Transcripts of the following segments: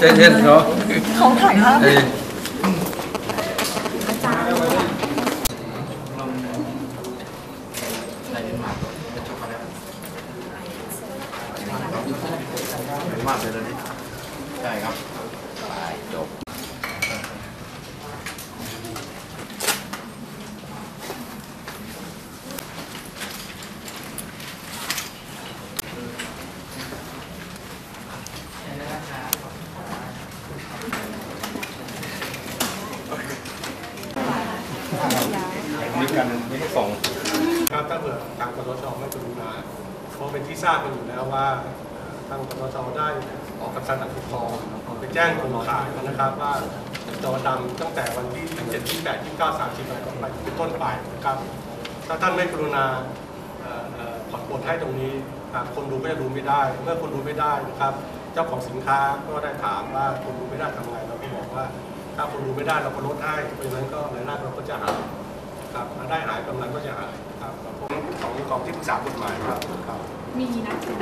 ใจเย็นเขาเขาถ่ายภาพเอ้ยมากเลยตอนนี้ใช่ครับจบ มีกันมีสองครับถ้าเผื่อทางกสชไม่กรุณาเพราะเป็นที่ทราบกันอยู่แล้วว่าทางกสชได้ออกคำสั่งปกครองไปแจ้งคนขายนะครับว่าจอดำตั้งแต่วันที่7 28 29 30อะไรต่อไปเป็นต้นไปนะครับถ้าท่านไม่กรุณาผ่อนปลนให้ตรงนี้คนดูก็จะดูไม่ได้ เมื่อคนดูไม่ได้นะครับ เจ้าของสินค้าก็ได้ถามว่าคนดูไม่ได้ทำไงเราก็บอกว่า ถ้าคนดูไม่ได้เราก็ลดให้เพราะฉะนั้นก็รายได้เราก็จะหาย ครับรายได้หายกำไรก็จะหายครับผมของของที่ปรึกษากฎหมายครับครับมีนักเรียน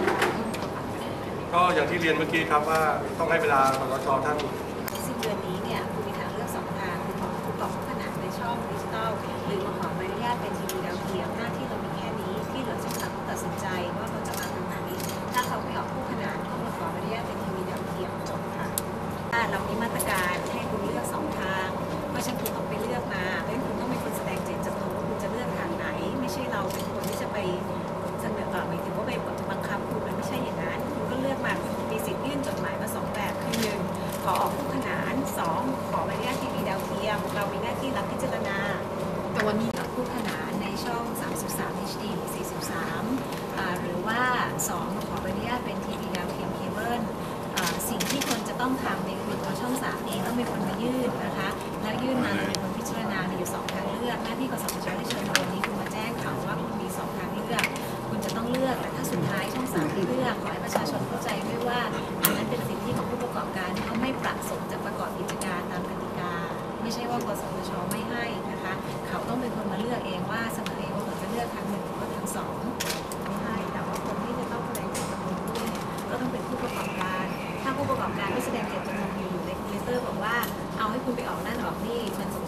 ก็อย่างที่เรียนเมื่อกี้ครับว่าต้องให้เวลาปตชท่านสิ้นเดือนนี้เนี่ยคุณมีทางเลือกสองทางคือขอผู้ประกอบขนาดในช่องดิจิตอลหรือมาขอใบอนุญาตเป็นทีวีดาวเทียมหน้าที่เรามีแค่นี้ที่เหลือช่องทางต้องตัดสินใจว่าเขาจะมาทางไหนถ้าเขาไม่ออกคู่ขนานเขามาขอใบอนุญาตเป็นทีวีดาวเทียมจบค่ะถ้าเรามีมาตร องคู่ขนานสองขอใบอนุญาตทีวีดาวเทียม เรามีหน้าที่รับพิจารณา แต่วันนี้คู่ขนานในช่อง 33 HD 43อ่าหรือว่า 2 ขอใบอนุญาตเป็นทีวีดาวเทียมเคเบิลสิ่งที่คนจะต้องทำเนี่ยคือตัวช่อง 3 เองต้องเป็นคนมายื่นนะคะ แล้วยื่นมาเราเป็นคนพิจารณามีอยู่ 2 ทางเลือก หน้าที่กสทชได้เชิญมาวันนี้คือมาแจ้งข่าวว่าคุณมี 2 ทางเลือก คุณจะต้องเลือกแต่ถ้าสุดท้ายช่องสามที่เลือกขอให้ประชาชน ชไม่ให้นะคะ เขาต้องเป็นคนมาเลือกเองว่าเสนอเองว่าเขาจะเลือกทางหนึ่งหรือว่าทางสองไม่ให้แต่ว่าคนที่จะต้องแสดงเจตจำนงด้วยเนี่ยก็ต้องเป็นผู้ประกอบการ ถ้าผู้ประกอบการไม่แสดงเจตจำนงอยู่ในเลเตอร์บอกว่าเอาให้คุณไปออกนั่นออกนี่มันสม